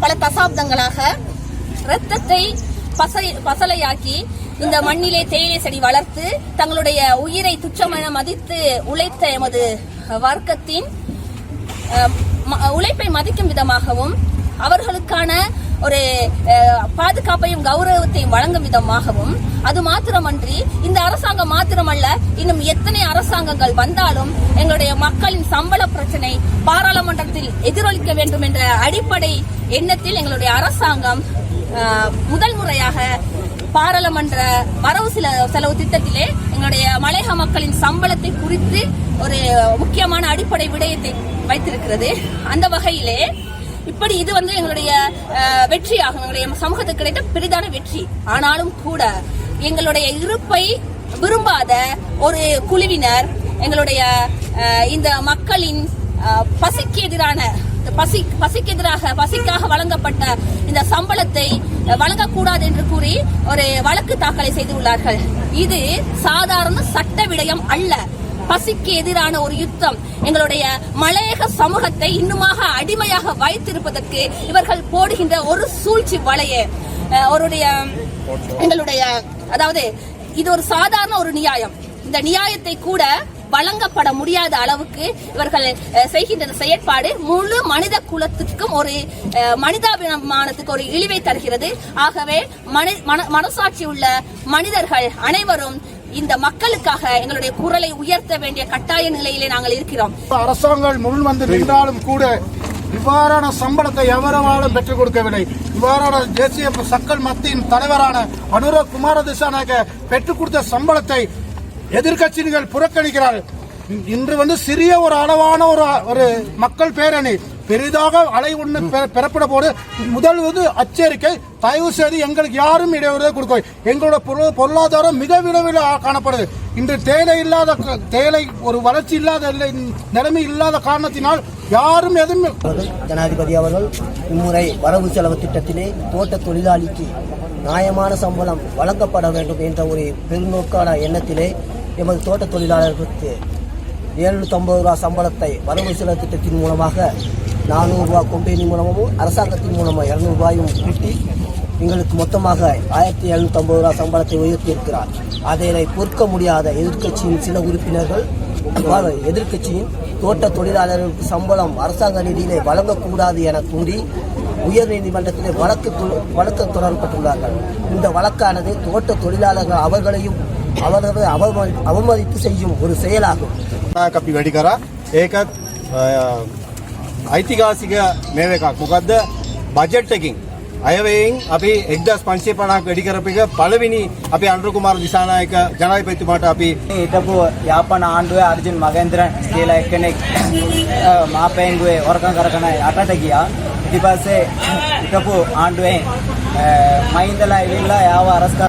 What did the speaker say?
பல தசாப்தங்களாக ரத்தத்தை பசை பசலையாக்கி இந்த மண்ணிலே தேயிலை செடி வளர்த்து தங்களுடைய உயிரை துச்சமென மதித்து உழைத்த எமது வர்க்கத்தின் ம- உழைப்பை மதிக்கும் விதமாகவும் அவர்களுக்கான ஒரு பாதுகாப்பையும் கௌரவத்தையும் வழங்கும் விதமாகவும் அது மாத்திரமன்றி இந்த அரசாங்கம் மாத்திரமல்ல இன்னும் எத்தனை அரசாங்கங்கள் வந்தாலும் எங்களுடைய மக்களின் சம்பள பிரச்சனை பாராளுமன்றத்தில் எதிரொலிக்க வேண்டும் என்ற அடிப்படை எண்ணத்தில் எங்களுடைய அரசாங்கம் முதல் முறையாக பாராளுமன்ற வரவு சில செலவு திட்டத்திலே எங்களுடைய மலையக மக்களின் சம்பளத்தை குறித்து ஒரு முக்கியமான அடிப்படை விடயத்தை வைத்திருக்கிறது. அந்த வகையிலே இப்படி இது வந்து எங்களுடைய வெற்றி வெற்றியாகும். எங்களுடைய சமூகத்துக்கு கிடைத்த பெரிதான வெற்றி. ஆனாலும் கூட எங்களுடைய இருப்பை விரும்பாத ஒரு குழுவினர் எங்களுடைய இந்த மக்களின் பசிக்கு எதிரான பசி பசிக்கு எதிராக பசிக்காக வழங்கப்பட்ட இந்த சம்பளத்தை வழங்கக்கூடாது என்று கூறி ஒரு வழக்கு தாக்கலை செய்துள்ளார்கள். இது சாதாரண சட்ட விடயம் அல்ல. பசிக்கு எதிரான ஒரு யுத்தம். எங்களுடைய மலையக சமூகத்தை இன்னுமாக அடிமையாக வைத்திருப்பதற்கு இவர்கள் போடுகின்ற ஒரு சூழ்ச்சி வலையே அவருடைய எங்களுடைய அதாவது இது ஒரு சாதாரண ஒரு நியாயம். இந்த நியாயத்தை கூட வழங்கப்பட முடியாத அளவுக்கு இவர்கள் செய்கின்ற செயற்பாடு முழு மனித குலத்துக்கும் ஒரு மனிதாபிமானத்துக்கு ஒரு இழிவை தருகிறது. ஆகவே மன- மனசாட்சி உள்ள மனிதர்கள் அனைவரும் இந்த மக்களுக்காக எங்களுடைய குரலை உயர்த்த வேண்டிய கட்டாய நிலையிலே நாங்கள் இருக்கிறோம். அரசாங்கம் முன் வந்து நின்றாலும் கூட இவ்வாறான சம்பளத்தை எவரவாலும் பெற்றுக் கொடுக்கவில்லை. இவ்வாறான தேசிய சக்கல் மத்தியின் தலைவரான அனுர குமார திசாநாயக பெற்றுக் கொடுத்த சம்பளத்தை எதிர்க்கட்சிகள் புறக்கணிக்கிறார்கள். இன்று வந்து சிறிய ஒரு அளவான ஒரு ஒரு மக்கள் பேரணி. பெரிதாக அலை ஒன்று பெறப்பட போது முதல் வந்து அச்சரிக்கை தயவு செய்து எங்களுக்கு யாரும் இடையூறு கொடுக்க. எங்களோட பொருள் பொருளாதாரம் மிக விரைவில் காணப்படுது. இன்று தேலை இல்லாத தேலை ஒரு வளர்ச்சி இல்லாத நிலைமை இல்லாத காரணத்தினால் யாரும் எதுவும் ஜனாதிபதி அவர்கள் இம்முறை வரவு செலவு திட்டத்திலே தோட்ட தொழிலாளிக்கு நியாயமான சம்பளம் வழங்கப்பட வேண்டும் என்ற ஒரு பெருநோக்கான எண்ணத்திலே எமது தோட்ட தொழிலாளர்களுக்கு எழுநூற்றம்பது ரூபா சம்பளத்தை வரவு செலவு திட்டத்தின் மூலமாக நானூறுரூவா கொம்பேனி மூலமும் அரசாங்கத்தின் மூலமாக இரநூறுபாயும் கூட்டி எங்களுக்கு மொத்தமாக ஆயிரத்தி எழுநூற்றம்பது ரூபா சம்பளத்தை உயர்த்தியிருக்கிறார். அதனை பொறுக்க முடியாத எதிர்க்கட்சியின் சில உறுப்பினர்கள் எதிர்க்கட்சியின் தோட்ட தொழிலாளர்களுக்கு சம்பளம் அரசாங்க நிதியிலே வழங்கக்கூடாது என கூறி உயர் நீதிமன்றத்திலே வழக்கு வழக்கு தொடரப்பட்டுள்ளார்கள். இந்த வழக்கானது தோட்ட தொழிலாளர்கள் அவர்களையும் அவர்களை அவமதி அவமதித்து செய்யும் ஒரு செயலாகும் නායක අපි වැඩි කරා ඒකත් අ, ඓතිහාසික මේව එකක් මොකක්ද බජට් එකකින් අයවයෙන් අපි එක්දස් පංශය පනක් වැඩි කරප එක පළවෙනි අපි අන්ඩු කුමාර දිසානායක ජනයිපතිතුමාට අපි හිටපු යාපන ආණ්ඩුවේ අර්ජුන් මගේන්ද්‍රන් කියලා එක්කෙනෙක් අ, මාපෑන්ගුවේ හොරකම් කරකන යටට ගියා ඉතින් පස්සේ හිටපු ආණ්ඩුවෙන් අ, මහින්දලා ඇවිල්ලා යාව අරස්කර